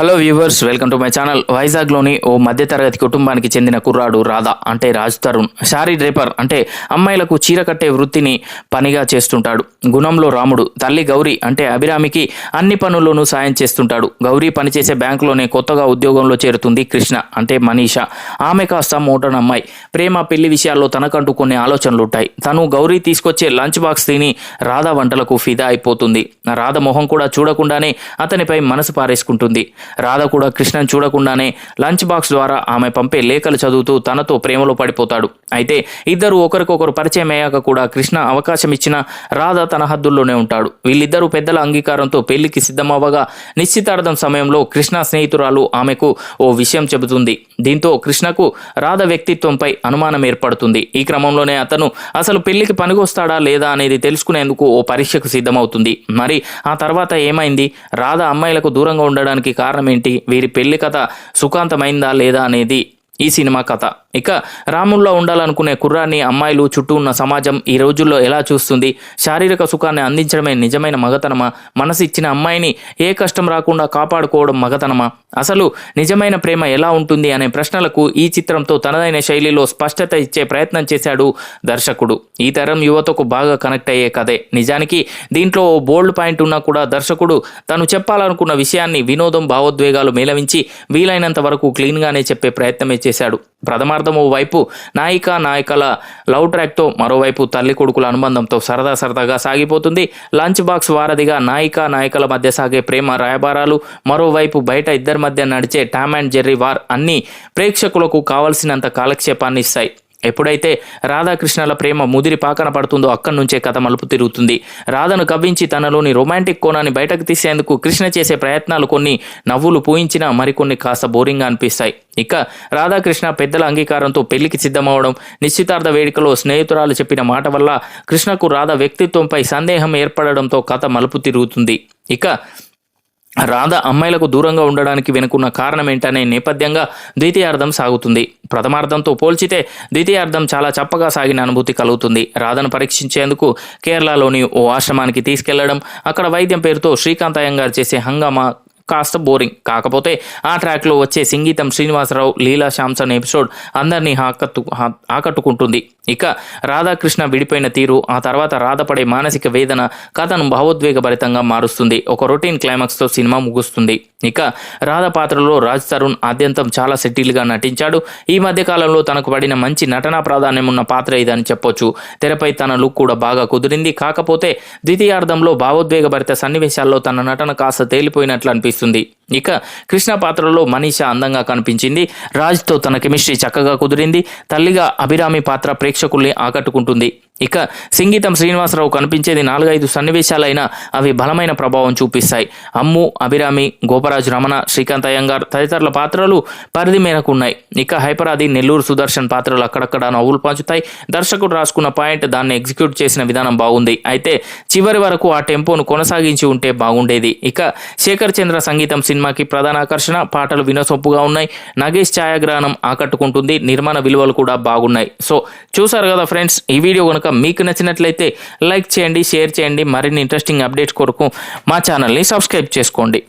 Hello viewers welcome to my channel. వైజాగ్లోని ఓ మధ్యతరగతి కుటుంబానికి చెందిన కుర్రాడు రాధా అంటే రాజ్ తరుణ్. శారీ డ్రేపర్ అంటే అమ్మాయిలకు చీర కట్టే వృత్తిని పనిగా చేస్తుంటాడు. గుణంలో రాముడు తల్లి గౌరీ అంటే అభిరామికి అన్ని పనుల్లోనూ సాయం చేస్తుంటాడు. గౌరీ పనిచేసే బ్యాంకులోనే కొత్తగా ఉద్యోగంలో చేరుతుంది కృష్ణ అంటే మనీష. ఆమె కాస్త మోటన్ అమ్మాయి. ప్రేమ పెళ్ళి విషయాల్లో తనకంటూ కొన్ని ఆలోచనలు ఉంటాయి. తను గౌరీ తీసుకొచ్చే లంచ్ బాక్స్ తిని రాధా వంటలకు ఫిదా అయిపోతుంది. రాధ మొహం కూడా చూడకుండానే అతనిపై మనసు పారేసుకుంటుంది. రాధ కూడా కృష్ణను చూడకుండానే లంచ్ బాక్స్ ద్వారా ఆమె పంపే లేఖలు చదువుతూ తనతో ప్రేమలో పడిపోతాడు. అయితే ఇద్దరు ఒకరికొకరు పరిచయం అయ్యాక కూడా కృష్ణ అవకాశం ఇచ్చిన రాధ తన హద్దుల్లోనే ఉంటాడు. వీళ్ళిద్దరూ పెద్దల అంగీకారంతో పెళ్ళికి సిద్ధమవ్వగా నిశ్చితార్థం సమయంలో కృష్ణ స్నేహితురాలు ఆమెకు ఓ విషయం చెబుతుంది. దీంతో కృష్ణకు రాధ వ్యక్తిత్వంపై అనుమానం ఏర్పడుతుంది. ఈ క్రమంలోనే అతను అసలు పెళ్ళికి పనికొస్తాడా లేదా అనేది తెలుసుకునేందుకు ఓ పరీక్షకు సిద్ధమవుతుంది. మరి ఆ తర్వాత ఏమైంది? రాధ అమ్మాయిలకు దూరంగా ఉండడానికి కారణం ఏంటి? వీరి పెళ్ళి కథ సుఖాంతమైందా లేదా అనేది ఈ సినిమా కథ. ఇక రాముల్లో ఉండాలనుకునే కుర్రాన్ని అమ్మాయిలు చుట్టూ ఉన్న సమాజం ఈ రోజుల్లో ఎలా చూస్తుంది? శారీరక సుఖాన్ని అందించడమే నిజమైన మగతనమా? మనసిచ్చిన అమ్మాయిని ఏ కష్టం రాకుండా కాపాడుకోవడం మగతనమా? అసలు నిజమైన ప్రేమ ఎలా ఉంటుంది అనే ప్రశ్నలకు ఈ చిత్రంతో తనదైన శైలిలో స్పష్టత ఇచ్చే ప్రయత్నం చేశాడు దర్శకుడు. ఈ తరం యువతకు బాగా కనెక్ట్ అయ్యే కథే. నిజానికి దీంట్లో ఓ బోల్డ్ పాయింట్ ఉన్నా కూడా దర్శకుడు తను చెప్పాలనుకున్న విషయాన్ని వినోదం భావోద్వేగాలు మేళవించి వీలైనంత వరకు క్లీన్గానే చెప్పే ప్రయత్నమే చేశాడు. ప్రథమార్థం ఓ వైపు నాయిక నాయకుల లవ్ ట్రాక్తో మరోవైపు తల్లి కొడుకుల అనుబంధంతో సరదా సరదాగా సాగిపోతుంది. లంచ్ బాక్స్ వారధిగా నాయిక నాయకల మధ్య సాగే ప్రేమ రాయబారాలు మరోవైపు బయట ఇద్దరి మధ్య నడిచే టామ్ అండ్ జెర్రీ వార్ అన్ని ప్రేక్షకులకు కావలసినంత కాలక్షేపాన్ని ఇస్తాయి. ఎప్పుడైతే రాధాకృష్ణల ప్రేమ ముదిరి పాకన పడుతుందో అక్కడి నుంచే కథ మలుపు తిరుగుతుంది. రాధను కవ్వించి తనలోని రొమాంటిక్ కోణాన్ని బయటకు తీసేందుకు కృష్ణ చేసే ప్రయత్నాలు కొన్ని నవ్వులు పూయించినా మరికొన్ని కాస్త బోరింగ్గా అనిపిస్తాయి. ఇక రాధాకృష్ణ పెద్దల అంగీకారంతో పెళ్ళికి సిద్ధమవడం నిశ్చితార్థ వేడుకలో స్నేహితురాలు చెప్పిన మాట వల్ల కృష్ణకు రాధ వ్యక్తిత్వంపై సందేహం ఏర్పడడంతో కథ మలుపు తిరుగుతుంది. ఇక రాధ అమ్మాయిలకు దూరంగా ఉండడానికి వెనుకున్న కారణం ఏంటనే నేపథ్యంగా ద్వితీయార్థం సాగుతుంది. ప్రథమార్థంతో పోల్చితే ద్వితీయార్థం చాలా చప్పగా సాగిన అనుభూతి కలుగుతుంది. రాధను పరీక్షించేందుకు కేరళలోని ఓ ఆశ్రమానికి తీసుకెళ్ళడం అక్కడ వైద్యం పేరుతో శ్రీకాంత్ అయ్యంగారు చేసే హంగామా కాస్త బోరింగ్. కాకపోతే ఆ ట్రాక్లో వచ్చే సంగీతం శ్రీనివాసరావు లీలా శాంసన్ ఎపిసోడ్ అందరినీ ఆకట్టు ఆకట్టుకుంటుంది. ఇక రాధాకృష్ణ విడిపోయిన తీరు ఆ తర్వాత రాధపడే మానసిక వేదన కథను భావోద్వేగభరితంగా మారుస్తుంది. ఒక రొటీన్ క్లైమాక్స్తో సినిమా ముగుస్తుంది. ఇక రాధ పాత్రలో రాజ్ తరుణ్ ఆద్యంతం చాలా సెటిల్గా నటించాడు. ఈ మధ్య కాలంలో తనకు పడిన మంచి నటనా ప్రాధాన్యం ఉన్న పాత్ర ఇదని చెప్పొచ్చు. తెరపై తన లుక్ కూడా బాగా కుదిరింది. కాకపోతే ద్వితీయార్థంలో భావోద్వేగభరిత సన్నివేశాల్లో తన నటన కాస్త తేలిపోయినట్లు అనిపిస్తుంది. ఇక కృష్ణ పాత్రలో మనీషా అందంగా కనిపించింది. రాజ్తో తన కెమిస్ట్రీ చక్కగా కుదిరింది. తల్లిగా అభిరామి పాత్ర ప్రేక్షకుల్ని ఆకట్టుకుంటుంది. ఇక సంగీతం శ్రీనివాసరావు కనిపించేది నాలుగైదు సన్నివేశాలైనా అవి బలమైన ప్రభావం చూపిస్తాయి. అమ్ము అభిరామి గోపరాజు రమణ శ్రీకాంత్ అయ్యంగార్ తదితరుల పాత్రలు పరిధి మేరకు ఉన్నాయి. ఇక హైపరాది నెల్లూరు సుదర్శన్ పాత్రలు అక్కడక్కడ నవ్వులు పంచుతాయి. దర్శకుడు రాసుకున్న పాయింట్ దాన్ని ఎగ్జిక్యూట్ చేసిన విధానం బాగుంది. అయితే చివరి వరకు ఆ టెంపోను కొనసాగించి ఉంటే బాగుండేది. ఇక శేఖర్ చంద్ర సంగీతం సినిమా సినిమాకి ప్రధాన ఆకర్షణ పాటలు వినసొంపుగా ఉన్నాయి నగేష్ ఛాయాగ్రహణం ఆకట్టుకుంటుంది నిర్మాణ విలువలు కూడా బాగున్నాయి. సో చూసారు కదా ఫ్రెండ్స్ ఈ వీడియో కనుక మీకు నచ్చినట్లయితే లైక్ చేయండి షేర్ చేయండి మరిన్ని ఇంట్రెస్టింగ్ అప్డేట్స్ కొరకు మా ఛానల్ని సబ్స్క్రైబ్ చేసుకోండి.